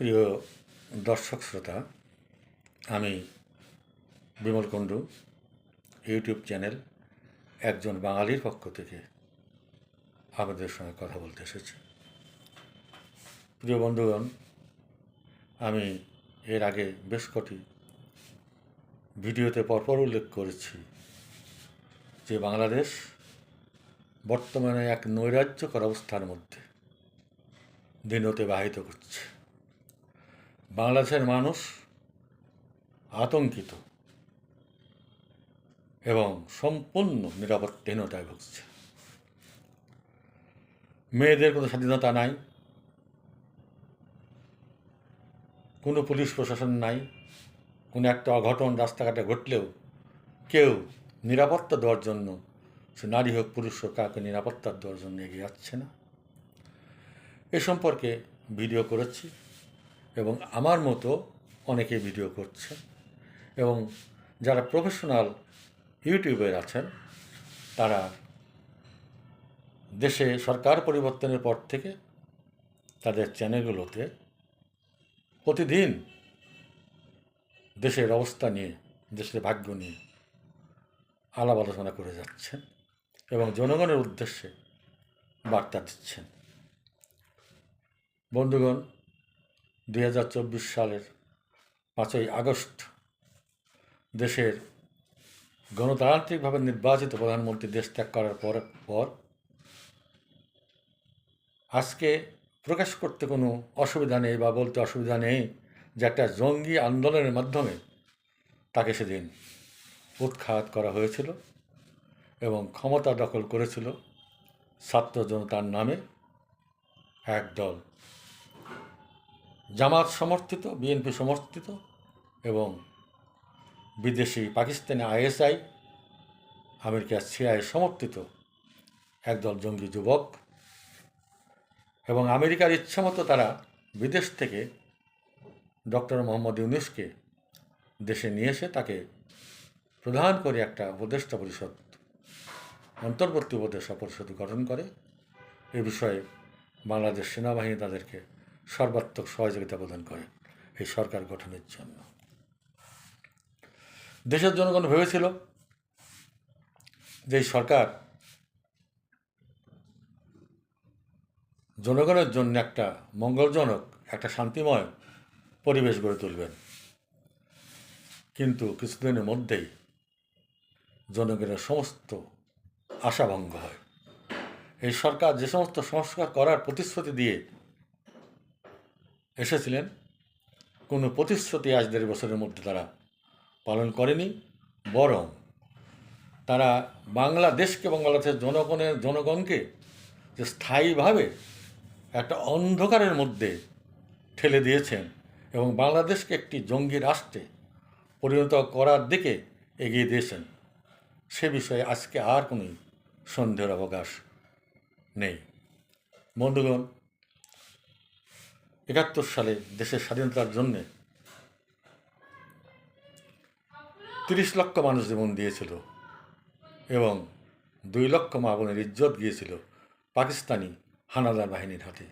প্রিয় দর্শক শ্রোতা, আমি বিমল কুণ্ডু, ইউটিউব চ্যানেল একজন বাঙালির পক্ষ থেকে আপনাদের সঙ্গে কথা বলতে এসেছি। প্রিয় বন্ধুগণ, আমি এর আগে বেশ কটি ভিডিওতে পরপর উল্লেখ করেছি যে বাংলাদেশ বর্তমানে এক নৈরাজ্যকর অবস্থার মধ্যে দিন অতিবাহিত করছে। বাংলাদেশের মানুষ আতঙ্কিত এবং সম্পূর্ণ নিরাপত্তাহীনতায় ভুগছে। মেয়েদের কোনো স্বাধীনতা নাই, কোনো পুলিশ প্রশাসন নাই, কোনো একটা অঘটন রাস্তাঘাটে ঘটলেও কেউ নিরাপত্তা দেওয়ার জন্য, সে নারী হোক, পুরুষ হোক, কাউকে নিরাপত্তা দেওয়ার জন্য এগিয়ে যাচ্ছে না। এ সম্পর্কে ভিডিও করেছি। এবং আমার মতো অনেকে ভিডিও করছে। এবং যারা প্রফেশনাল ইউটিউবার আছেন, তারা দেশে সরকার পরিবর্তনের পর থেকে তাদের চ্যানেলগুলোতে প্রতিদিন দেশের অবস্থা নিয়ে, দেশের ভাগ্য নিয়ে আলাপ আলোচনা করে যাচ্ছেন এবং জনগণের উদ্দেশ্যে বার্তা দিচ্ছেন। বন্ধুগণ দুই হাজার চব্বিশ সালের পাঁচই আগস্ট দেশের গণতান্ত্রিকভাবে নির্বাচিত প্রধানমন্ত্রী দেশ ত্যাগ করার পর পর আজকে প্রকাশ করতে কোনো অসুবিধা নেই বা বলতে অসুবিধা নেই যে একটা জঙ্গি আন্দোলনের মাধ্যমে তাকে সেদিন উৎখাত করা হয়েছিল এবং ক্ষমতা দখল করেছিল ছাত্র জনতার নামে একদল জামাত সমর্থিত বিএনপি সমর্থিত এবং বিদেশি পাকিস্তানি আইএসআই আমেরিকার সিআই সমর্থিত একদল জঙ্গি যুবক এবং আমেরিকার ইচ্ছামতো তারা বিদেশ থেকে ডক্টর মোহাম্মদ ইউনুসকে দেশে নিয়ে এসে তাকে প্রধান করে একটা উপদেষ্টা পরিষদ, অন্তর্বর্তী উপদেষ্টা পরিষদ গঠন করে। এ বিষয়ে বাংলাদেশ সেনাবাহিনী তাদেরকে সর্বাত্মক সহযোগিতা প্রদান করে এই সরকার গঠনের জন্য। দেশের জনগণ ভেবেছিল যে সরকার জনগণের জন্য একটা মঙ্গলজনক, একটা শান্তিময় পরিবেশ গড়ে তুলবেন। কিন্তু কিছুদিনের মধ্যেই জনগণের সমস্ত আশাভঙ্গ হয়। এই সরকার যে সমস্ত সংস্কার করার প্রতিশ্রুতি দিয়ে এসেছিলেন। কোনো প্রতিশ্রুতি আজ দেড় বছরের মধ্যে তারা পালন করেনি, বরং তারা বাংলাদেশকে বাংলাদেশের জনগণের জনগণকে যে স্থায়ীভাবে একটা অন্ধকারের মধ্যে ঠেলে দিয়েছেন এবং বাংলাদেশকে একটি জঙ্গি রাষ্ট্রে পরিণত করার দিকে এগিয়ে দিয়েছেন, সে বিষয়ে আজকে আর কোনো সন্দেহের অবকাশ নেই। বন্ধুগণ একাত্তর সালে দেশের স্বাধীনতার জন্যে তিরিশ লক্ষ মানুষ জীবন দিয়েছিল এবং দুই লক্ষ মা বোনের ইজ্জত গিয়েছিল পাকিস্তানি হানাদার বাহিনীর হাতে।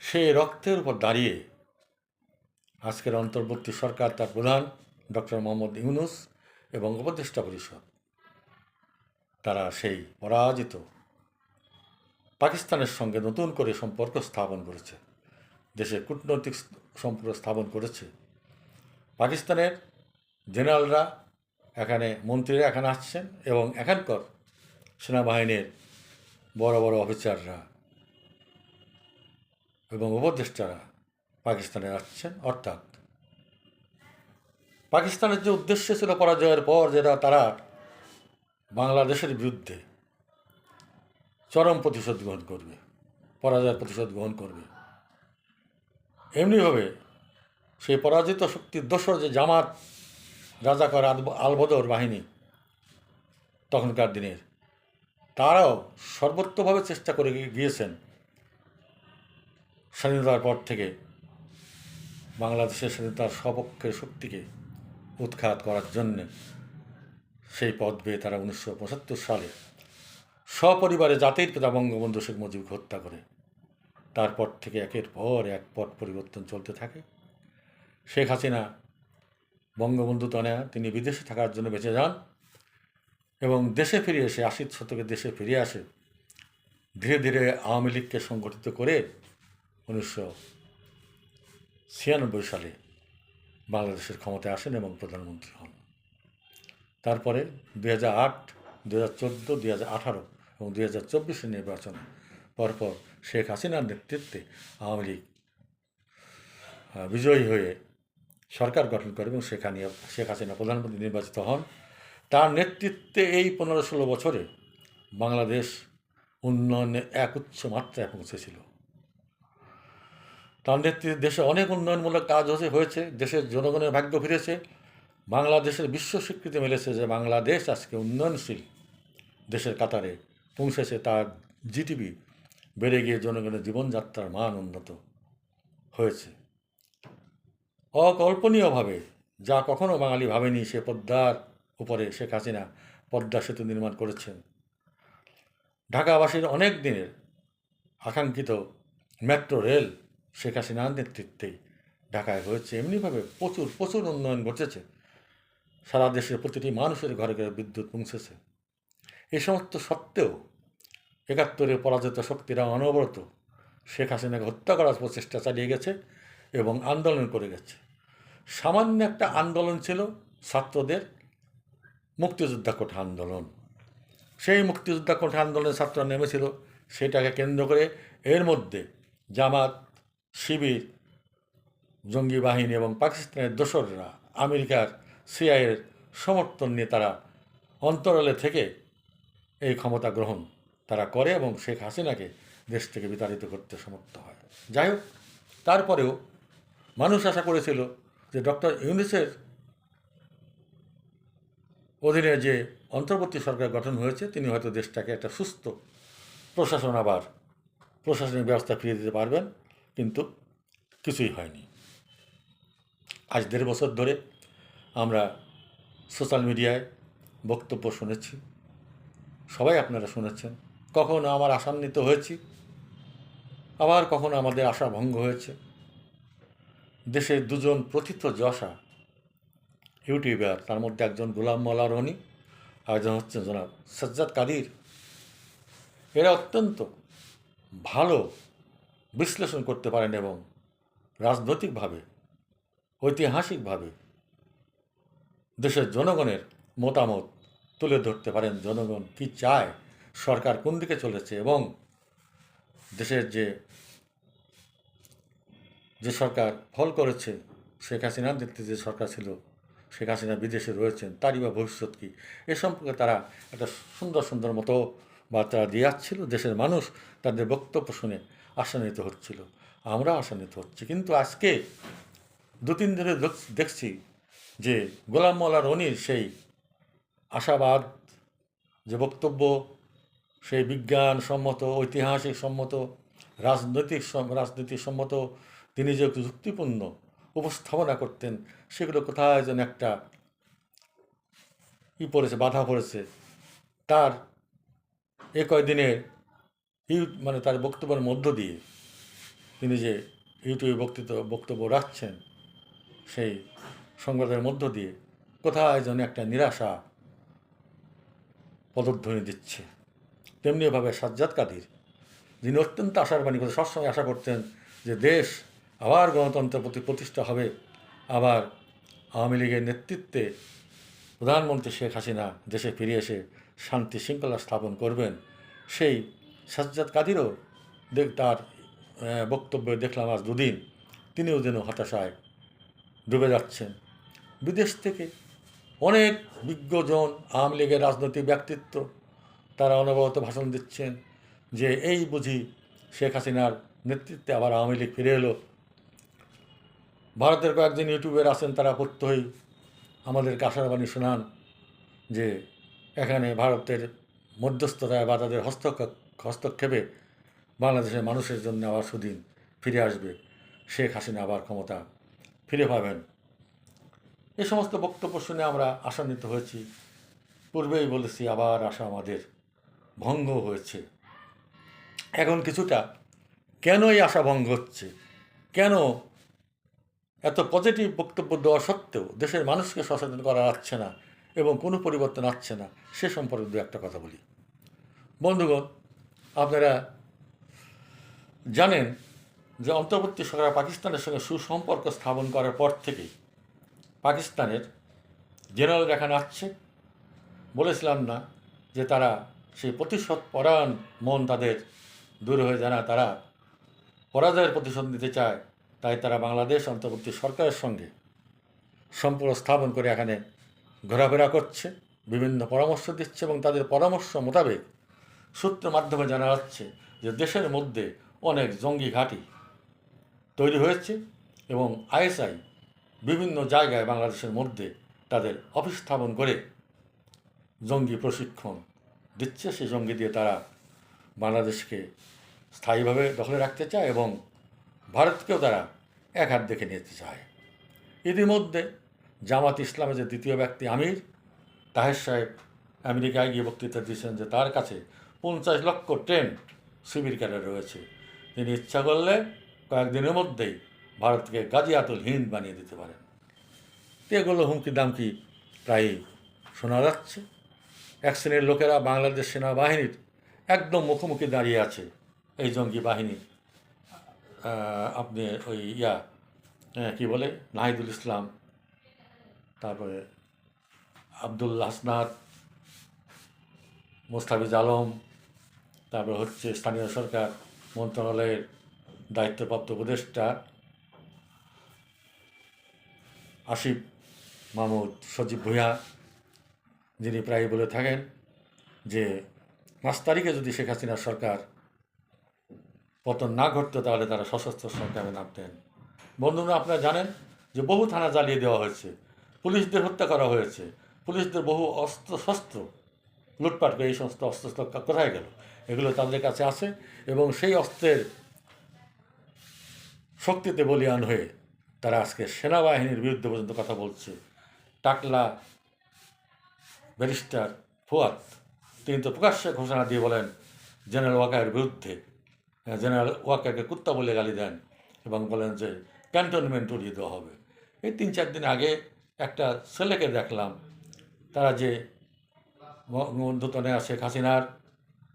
সেই রক্তের উপর দাঁড়িয়ে আজকের অন্তর্বর্তী সরকার তার প্রধান ডক্টর মোহাম্মদ ইউনুস এবং উপদেষ্টা পরিষদ, তারা সেই পরাজিত পাকিস্তানের সঙ্গে নতুন করে সম্পর্ক স্থাপন করেছে। দেশে কূটনৈতিক সম্পর্ক স্থাপন করেছে। পাকিস্তানের জেনারেলরা এখানে, মন্ত্রীরা এখানে আসছেন এবং এখানকার সেনাবাহিনীর বড় বড় অফিসাররা এবং উপদেষ্টারা পাকিস্তানে আসছেন। অর্থাৎ পাকিস্তানের যে উদ্দেশ্য ছিল পরাজয়ের পর যেটা, তারা বাংলাদেশের বিরুদ্ধে চরম প্রতিশোধ গ্রহণ করবে, পরাজয়ের প্রতিশোধ গ্রহণ করবে। এমনিভাবে সেই পরাজিত শক্তির দোসর যে জামাত, রাজাকর আলবদর বাহিনী তখনকার দিনের, তারাও সর্বোত্তভাবে চেষ্টা করে গিয়েছেন স্বাধীনতার পর থেকে বাংলাদেশের স্বাধীনতার সপক্ষের শক্তিকে উৎখাত করার জন্যে সেই পথ বেয়ে তারা উনিশশো পঁচাত্তর সালে সপরিবারে জাতির পিতা বঙ্গবন্ধু শেখ মুজিবকে হত্যা করে তারপর থেকে একের পর এক পথ পরিবর্তন চলতে থাকে। শেখ হাসিনা বঙ্গবন্ধু তনয়া, তিনি বিদেশে থাকার জন্য বেঁচে যান এবং দেশে ফিরে এসে আশির শতকে দেশে ফিরে আসে, ধীরে ধীরে আওয়ামী লীগকে সংগঠিত করে উনিশশো ছিয়ানব্বই সালে বাংলাদেশের ক্ষমতায় আসেন এবং প্রধানমন্ত্রী হন। তারপরে দু হাজার আট দু হাজার চোদ্দ দু হাজার আঠারো এবং দু হাজার চব্বিশের নির্বাচন পরপর শেখ হাসিনার নেতৃত্বে আওয়ামী লীগ বিজয়ী হয়ে সরকার গঠন করে এবং সেখানে শেখ হাসিনা প্রধানমন্ত্রী নির্বাচিত হন। তার নেতৃত্বে এই পনেরো ষোলো বছরে বাংলাদেশ উন্নয়নে এক উচ্চ মাত্রায় পৌঁছেছিল। তার নেতৃত্বে দেশে অনেক উন্নয়নমূলক কাজ হয়েছে হয়েছে, দেশের জনগণের ভাগ্য ফিরেছে, বাংলাদেশের বিশ্ব স্বীকৃতি মিলেছে যে বাংলাদেশ আজকে উন্নয়নশীল দেশের কাতারে পৌঁছেছে। তার জিটিপি বেড়ে গিয়ে জনগণের জীবনযাত্রার মান উন্নত হয়েছে। অকল্পনীয়ভাবে, যা কখনো বাঙালি ভাবেনি, সে পদ্মার উপরে শেখ হাসিনা পদ্মা সেতু নির্মাণ করেছেন। ঢাকাবাসীর অনেক দিনের আকাঙ্ক্ষিত মেট্রো রেল শেখ হাসিনার নেতৃত্বেই ঢাকায় হয়েছে। এমনিভাবে প্রচুর প্রচুর উন্নয়ন ঘটেছে। সারা দেশের প্রতিটি মানুষের ঘরে ঘরে বিদ্যুৎ পৌঁছেছে। এই সমস্ত সত্ত্বেও একাত্তরে পরাজিত শক্তিরা অনবরত শেখ হাসিনাকে হত্যা করার প্রচেষ্টা চালিয়ে গেছে এবং আন্দোলন করে গেছে। সামান্য একটা আন্দোলন ছিল ছাত্রদের মুক্তিযোদ্ধা কোঠা আন্দোলন। সেই মুক্তিযোদ্ধা কোঠা আন্দোলনে ছাত্ররা নেমেছিল, সেটাকে কেন্দ্র করে এর মধ্যে জামাত, শিবির, জঙ্গি বাহিনী এবং পাকিস্তানের দোসররা, আমেরিকার সিআইয়ের সমর্থন নিয়ে তারা অন্তরালে থেকে এই ক্ষমতা গ্রহণ তারা করে এবং শেখ হাসিনাকে দেশ থেকে বিতাড়িত করতে সমর্থ হয়। যাই হোক, তারপরেও মানুষ আশা করেছিল যে ডক্টর ইউনিসের অধীনে যে অন্তর্বর্তী সরকার গঠন হয়েছে, তিনি হয়তো দেশটাকে একটা সুস্থ প্রশাসন আবার প্রশাসনিক ব্যবস্থা ফিরিয়ে দিতে পারবেন, কিন্তু কিছুই হয়নি। আজ দেড় বছর ধরে আমরা সোশ্যাল মিডিয়ায় বক্তব্য শুনেছি। সবাই আপনারা শুনেছেন। কখনো আমার আশান্বিত হয়েছি, আবার কখনো আমাদের আশা ভঙ্গ হয়েছে। দেশের দুজন প্রথিত যশা, ইউটিউবার, তার মধ্যে একজন গোলাম মোল্লা রনি, আর একজন হচ্ছেন জনাব সজ্জাদ কাদির। এরা অত্যন্ত ভালো বিশ্লেষণ করতে পারেন এবং রাজনৈতিকভাবে, ঐতিহাসিকভাবে দেশের জনগণের মতামত তুলে ধরতে পারেন। জনগণ কি চায়? সরকার কোন দিকে চলেছে এবং দেশের যে যে সরকার ফল করেছে, শেখ হাসিনার নেতৃত্বে যে সরকার ছিল, শেখ হাসিনা বিদেশে রয়েছেন, তারই বা ভবিষ্যৎ কী? এ সম্পর্কে তারা একটা সুন্দর সুন্দর মতো বার্তা দিয়ে যাচ্ছিল দেশের মানুষ তাদের বক্তব্য শুনে আশান্বিত হচ্ছিল। আমরা আশান্বিত হচ্ছি। কিন্তু আজকে দু, তিন দিনে দেখছি যে গোলাম মোল্লা রনির সেই আশাবাদ, যে বক্তব্য সেই বিজ্ঞান সম্মত ঐতিহাসিক সম্মত রাজনৈতিক সম- রাজনীতি সম্মত তিনি যে যুক্তিপূর্ণ উপস্থাপনা করতেন, সেগুলো কোথায় যেন একটা ই পড়েছে, বাধা পড়েছে। তার এ কয়দিনের ইউ মানে তার বক্তব্যের মধ্য দিয়ে তিনি যে ইউটিউবে বক্তৃত, বক্তব্য রাখছেন, সেই সংবাদের মধ্য দিয়ে কোথায় যেন একটা নিরাশা পদধ্বনি দিচ্ছে। তেমনিভাবে সাজ্জাদ কাদির, যিনি অত্যন্ত আশার বাণী করে সবসময় আশা করতেন যে দেশ আবার গণতন্ত্রের প্রতি প্রতিষ্ঠা হবে, আবার আওয়ামী লীগের নেতৃত্বে প্রধানমন্ত্রী শেখ হাসিনা দেশে ফিরে এসে শান্তি শৃঙ্খলা স্থাপন করবেন, সেই সাজ্জাদ কাদিরও দেখ, তার বক্তব্যে দেখলাম আজ দুদিন, তিনিও যেন হতাশায় ডুবে যাচ্ছেন। বিদেশ থেকে অনেক বিজ্ঞজন আওয়ামী লীগের রাজনৈতিক ব্যক্তিত্ব তারা অনবরত ভাষণ দিচ্ছেন যে এই বুঝি শেখ হাসিনার নেতৃত্বে আবার আওয়ামী লীগ ফিরে এলো। ভারতের কয়েকজন ইউটিউবের আছেন, তারা প্রত্যহই আমাদেরকে আশার বাণী শোনান যে এখানে ভারতের মধ্যস্থতায় বা তাদের হস্তক্ষেপ হস্তক্ষেপে বাংলাদেশের মানুষের জন্য আবার সুদিন ফিরে আসবে। শেখ হাসিনা আবার ক্ষমতা ফিরে পাবেন। এ সমস্ত বক্তব্য শুনে আমরা আশান্বিত হয়েছি। পূর্বেই বলেছি, আবার আশা আমাদের ভঙ্গ হয়েছে। এখন কিছুটা কেন এই আশাভঙ্গ হচ্ছে? কেন এত পজিটিভ বক্তব্য দেওয়া সত্ত্বেও দেশের মানুষকে সচেতন করা যাচ্ছে না এবং কোনো পরিবর্তন আসছে না? সে সম্পর্কে দু একটা কথা বলি। বন্ধুগণ, আপনারা জানেন যে অন্তর্বর্তী সরকার পাকিস্তানের সঙ্গে সুসম্পর্ক স্থাপন করার পর থেকেই পাকিস্তানের জেনারেল এখানে আসছে বলেছিলাম না যে তারা সেই প্রতিশোধ পরায়ণ মন তাদের দূর হয়ে যায় না। তারা পরাজয়ের প্রতিশোধ নিতে চায়, তাই তারা বাংলাদেশ অন্তর্বর্তী সরকারের সঙ্গে সম্পর্ক স্থাপন করে এখানে ঘোরাফেরা করছে, বিভিন্ন পরামর্শ দিচ্ছে এবং তাদের পরামর্শ মোতাবেক সূত্র মাধ্যমে জানা যাচ্ছে যে দেশের মধ্যে অনেক জঙ্গি ঘাঁটি তৈরি হয়েছে এবং আইএসআই বিভিন্ন জায়গায় বাংলাদেশের মধ্যে তাদের অফিস স্থাপন করে জঙ্গি প্রশিক্ষণ দিচ্ছে, সেই জঙ্গি দিয়ে তারা বাংলাদেশকে স্থায়ীভাবে দখলে রাখতে চায় এবং ভারতকেও তারা এক হাত দেখে নিতে চায়। ইতিমধ্যে জামাত ইসলামের যে দ্বিতীয় ব্যক্তি আমির, তাহের সাহেব আমেরিকায় গিয়ে বক্তৃতা দিয়েছেন যে তার কাছে পঞ্চাশ লক্ষ ট্রেন শিবির ক্যাডার রয়েছে। তিনি ইচ্ছা করলে কয়েকদিনের মধ্যেই ভারতকে গাজিয়াতুল হিন্দ বানিয়ে দিতে পারেন। এগুলো হুমকি দামকি প্রায় শোনা যাচ্ছে। এক শ্রেণির লোকেরা বাংলাদেশ সেনাবাহিনীর একদম মুখোমুখি দাঁড়িয়ে আছে এই জঙ্গি বাহিনী। আপনি ওই ইয়া হ্যাঁ, কি বলে? নাহিদুল ইসলাম তারপরে আব্দুল হাসনাত মোস্তাফিজ আলম তারপর হচ্ছে স্থানীয় সরকার মন্ত্রণালয়ের দায়িত্বপ্রাপ্ত উপদেষ্টা আসিফ মাহমুদ সজীব ভূঁইয়া যিনি প্রায় বলে থাকেন যে, পাঁচ তারিখে যদি শেখ হাসিনার সরকার পতন না ঘটতো, তাহলে তারা সশস্ত্র সংগ্রামে নামতেন। বন্ধুরা, আপনারা জানেন যে বহু থানা জ্বালিয়ে দেওয়া হয়েছে, পুলিশদের হত্যা করা হয়েছে, পুলিশদের বহু অস্ত্র শস্ত্র লুটপাট করে এই সমস্ত অস্ত্র কোথায় গেল? এগুলো তাদের কাছে আছে এবং সেই অস্ত্রের শক্তিতে বলিয়ান হয়ে তারা আজকে সেনাবাহিনীর বিরুদ্ধে পর্যন্ত কথা বলছে। টাকলা ব্যারিস্টার ফুয়াদ, তিনি তো প্রকাশ্যে ঘোষণা দিয়ে বলেন, জেনারেল ওয়াকারের বিরুদ্ধে জেনারেল ওয়াকারকে কুত্তা বলে গালি দেন এবং বলেন যে ক্যান্টনমেন্ট উড়িয়ে দেওয়া হবে। এই তিন চার দিন আগে একটা ছেলেকে দেখলাম, তারা যে মধ্যতনে শেখ হাসিনার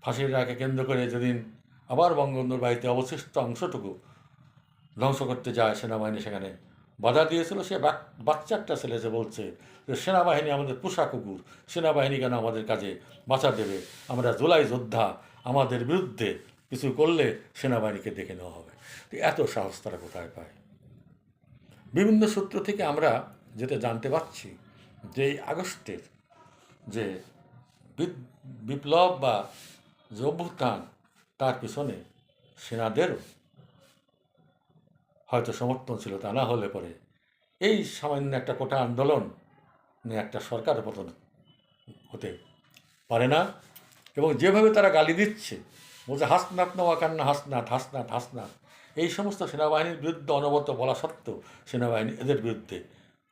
ফাঁসির রায়কে কেন্দ্র করে যেদিন আবার বঙ্গবন্ধুর বাড়িতে অবশিষ্ট অংশটুকু ধ্বংস করতে যায় সেনাবাহিনী সেখানে বাধা দিয়েছিল, সে বাচ্চা একটা ছেলে যে বলছে যে সেনাবাহিনী আমাদের পোষা কুকুর, সেনাবাহিনী কেন আমাদের কাজে বাঁচা দেবে? আমরা জুলাই যোদ্ধা, আমাদের বিরুদ্ধে কিছু করলে সেনাবাহিনীকে দেখে নেওয়া হবে। তো এত সাহস তারা কোথায় পায়? বিভিন্ন সূত্র থেকে আমরা যেটা জানতে পারছি যে এই আগস্টের যে বিপ্লব বা যে অভ্যুত্থান, তার পিছনে সেনাদেরও হয়তো সমর্থন ছিল তা না হলে পরে। এই সামান্য একটা কোটা আন্দোলন নিয়ে একটা সরকার পতন হতে পারে না এবং যেভাবে তারা গালি দিচ্ছে, বলছে হাসনাত না ওয়াকান্না হাসনাথ হাসনাত হাসনাত, এই সমস্ত সেনাবাহিনীর বিরুদ্ধে অনবরত বলা সত্ত্বেও সেনাবাহিনী এদের বিরুদ্ধে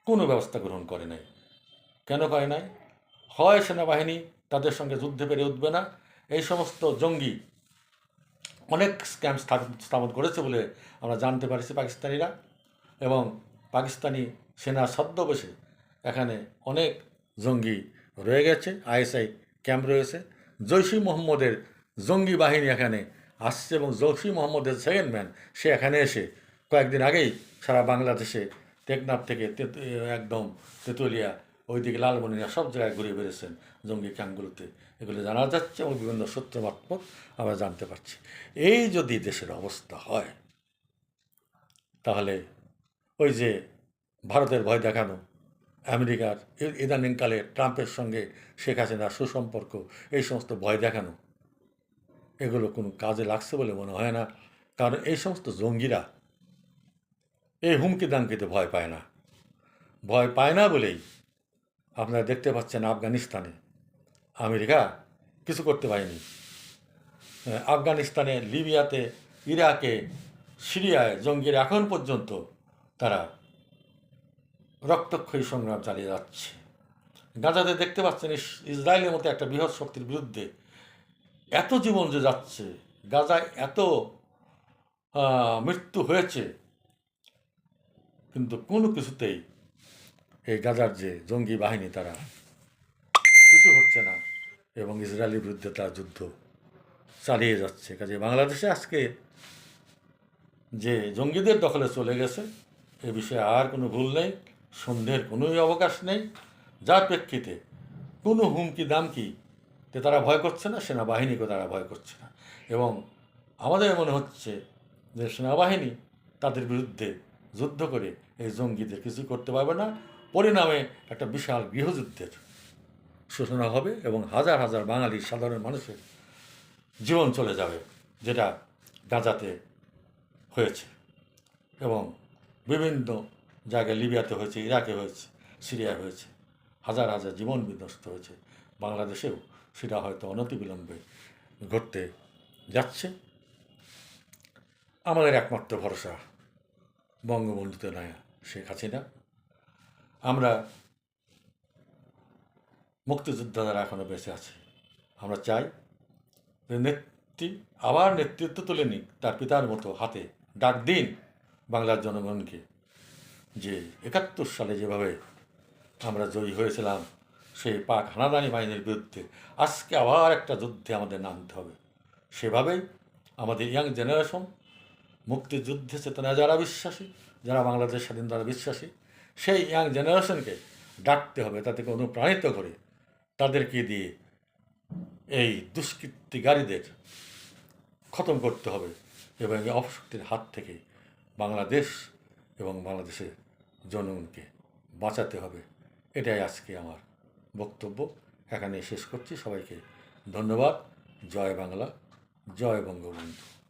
কোনো ব্যবস্থা গ্রহণ করে নাই। কেন করে নাই? হয় সেনাবাহিনী তাদের সঙ্গে যুদ্ধে পেরে উঠবে না, এই সমস্ত জঙ্গি অনেক স্ক্যাম স্থাপন করেছে বলে আমরা জানতে পারছি পাকিস্তানিরা এবং পাকিস্তানি সেনা ছদ্মবেশে এখানে অনেক জঙ্গি রয়ে গেছে, আইএসআই ক্যাম্প রয়েছে। জৈশি মোহাম্মদের জঙ্গি বাহিনী এখানে আসছে এবং জৈশি মোহাম্মদের সেকেন্ড ম্যান সে এখানে এসে কয়েকদিন আগেই সারা বাংলাদেশে টেকনাফ থেকে একদম তেঁতুলিয়া, ওইদিকে লালমনিয়া সব জায়গায় ঘুরে বেড়েছেন জঙ্গি ক্যাম্পগুলোতে এগুলো জানা যাচ্ছে এবং বিভিন্ন সূত্র মারফত আমরা জানতে পারছি। এই যদি দেশের অবস্থা হয়, তাহলে ওই যে ভারতের ভয় দেখানো, আমেরিকার ইদানিংকালে ট্রাম্পের সঙ্গে শেখ হাসিনার সুসম্পর্ক, এই সমস্ত ভয় দেখানো, এগুলো কোনো কাজে লাগছে বলে মনে হয় না। কারণ এই সমস্ত জঙ্গিরা এই হুমকি দামকিতে ভয় পায় না। ভয় পায় না বলেই আপনারা দেখতে পাচ্ছেন আফগানিস্তানে আমেরিকা কিছু করতে পারেনি। আফগানিস্তানে, লিবিয়াতে, ইরাকে, সিরিয়ায় জঙ্গিরা এখন পর্যন্ত তারা রক্তক্ষয়ী সংগ্রাম চালিয়ে যাচ্ছে। গাজাতে দেখতে পাচ্ছেন, ইস- ইসরায়েলের মতো একটা বৃহৎ শক্তির বিরুদ্ধে এত জীবন যে যাচ্ছে, গাজায় এত মৃত্যু হয়েছে, কিন্তু কোনো কিছুতেই এই গাজার যে জঙ্গি বাহিনী তারা কিছু হচ্ছে না। এবং ইসরায়েলের বিরুদ্ধে তার যুদ্ধ চালিয়ে যাচ্ছে। কাজে বাংলাদেশে আজকে যে জঙ্গিদের দখলে চলে গেছে, এ বিষয়ে আর কোনো ভুল নেই, সন্দেহের কোনোই অবকাশ নেই। যার প্রেক্ষিতে কোনো হুমকি দামকি তে তারা ভয় করছে না সেনাবাহিনীকে তারা ভয় করছে না। এবং আমাদের মনে হচ্ছে যে সেনাবাহিনী তাদের বিরুদ্ধে যুদ্ধ করে এই জঙ্গিদের কিছু করতে পারবে না। পরিণামে একটা বিশাল গৃহযুদ্ধের সূচনা হবে এবং হাজার হাজার বাঙালি সাধারণ মানুষের জীবন চলে যাবে, যেটা গাজাতে হয়েছে এবং বিভিন্ন জায়গায় লিবিয়াতে হয়েছে, ইরাকে হয়েছে, সিরিয়ায় হয়েছে, হাজার হাজার জীবন বিধ্বস্ত হয়েছে। বাংলাদেশেও সেটা হয়তো অনতিবিলম্বে ঘটতে যাচ্ছে। আমাদের একমাত্র ভরসা বঙ্গবন্ধুতে নয়, শেখ হাসিনা। আমরা মুক্তিযোদ্ধারা এখনও বেঁচে আছে। আমরা চাই যে নেত্রী, আবার নেতৃত্ব তুলে নিক তার পিতার মতো হাতে। ডাক দিন বাংলার জনগণকে যে একাত্তর সালে যেভাবে আমরা জয়ী হয়েছিলাম, সেই পাক হানাদানি বাহিনীর বিরুদ্ধে আজকে আবার একটা যুদ্ধে আমাদের নামতে হবে। সেভাবেই আমাদের ইয়াং জেনারেশন মুক্তিযুদ্ধে চেতনা যারা বিশ্বাসী, যারা বাংলাদেশ স্বাধীনতার বিশ্বাসী, সেই ইয়াং জেনারেশনকে ডাকতে হবে, তাদেরকে অনুপ্রাণিত করে তাদেরকে দিয়ে এই দুষ্কৃতিকারীদের খতম করতে হবে এবং এই অপশক্তির হাত থেকে বাংলাদেশ এবং বাংলাদেশের জনগণকে বাঁচাতে হবে। এটাই আজকে আমার বক্তব্য। এখানে শেষ করছি। সবাইকে ধন্যবাদ। জয় বাংলা, জয় বঙ্গবন্ধু।